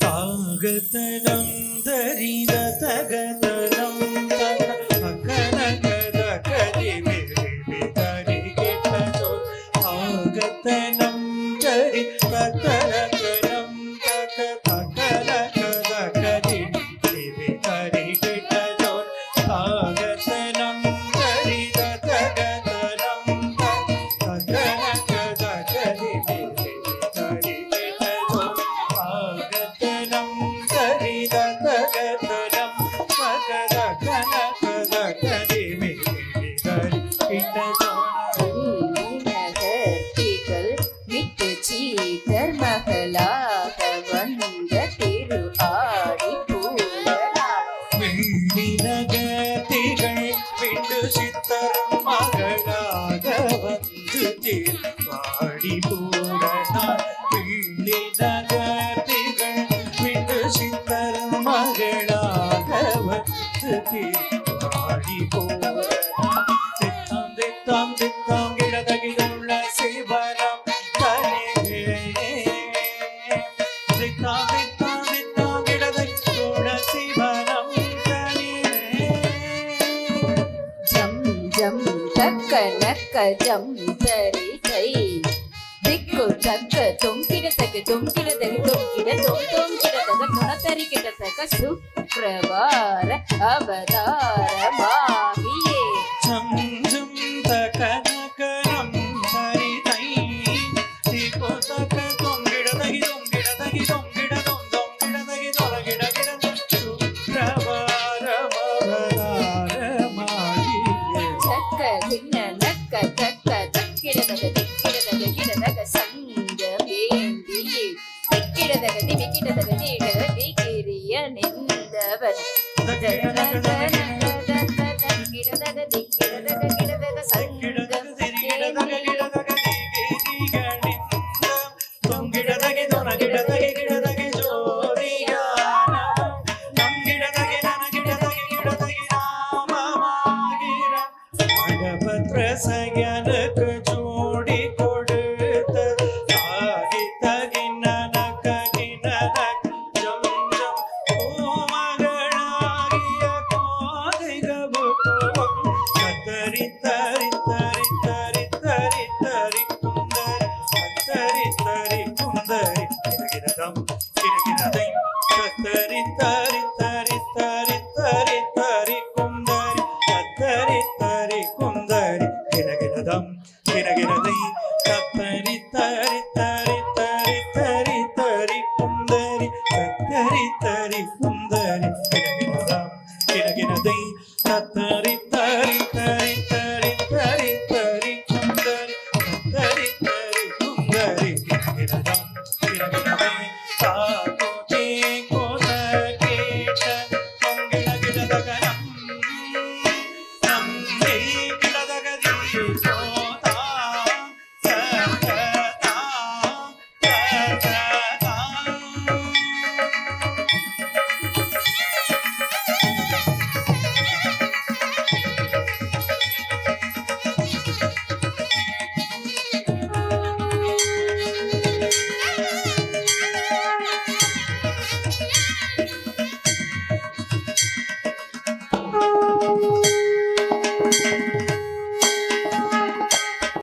താഗതനം ധരിത തഗതനം തക கனகதரம் மகர கனகத கரிமி கிட்டதோனகர்கள் விட்டு சீதர் மகளாக வந்த திரு ஆடி பூலகத்திகள் விண்டு சித்தர் மகளாக வந்து திரு வந்து திருப்பாடி பூரணார் தித்தாம் தித்தாம் தித்தாம் கிடதகிடுள்ள சிவனம் தனிவே தித்தாம் தித்தாம் தித்தாம் கிடதகிடுள்ள சிவனம் தனிவே ஜம் ஜம் தக்க நக்க ஜம் தரி திக்கு தக்க தொங்கிட சுக்கிரவார அவதாரமாகியே நின்றவர் தலை தத்தரி தரி தரி தரி தரி தரி குந்தரி தத்தரி தரி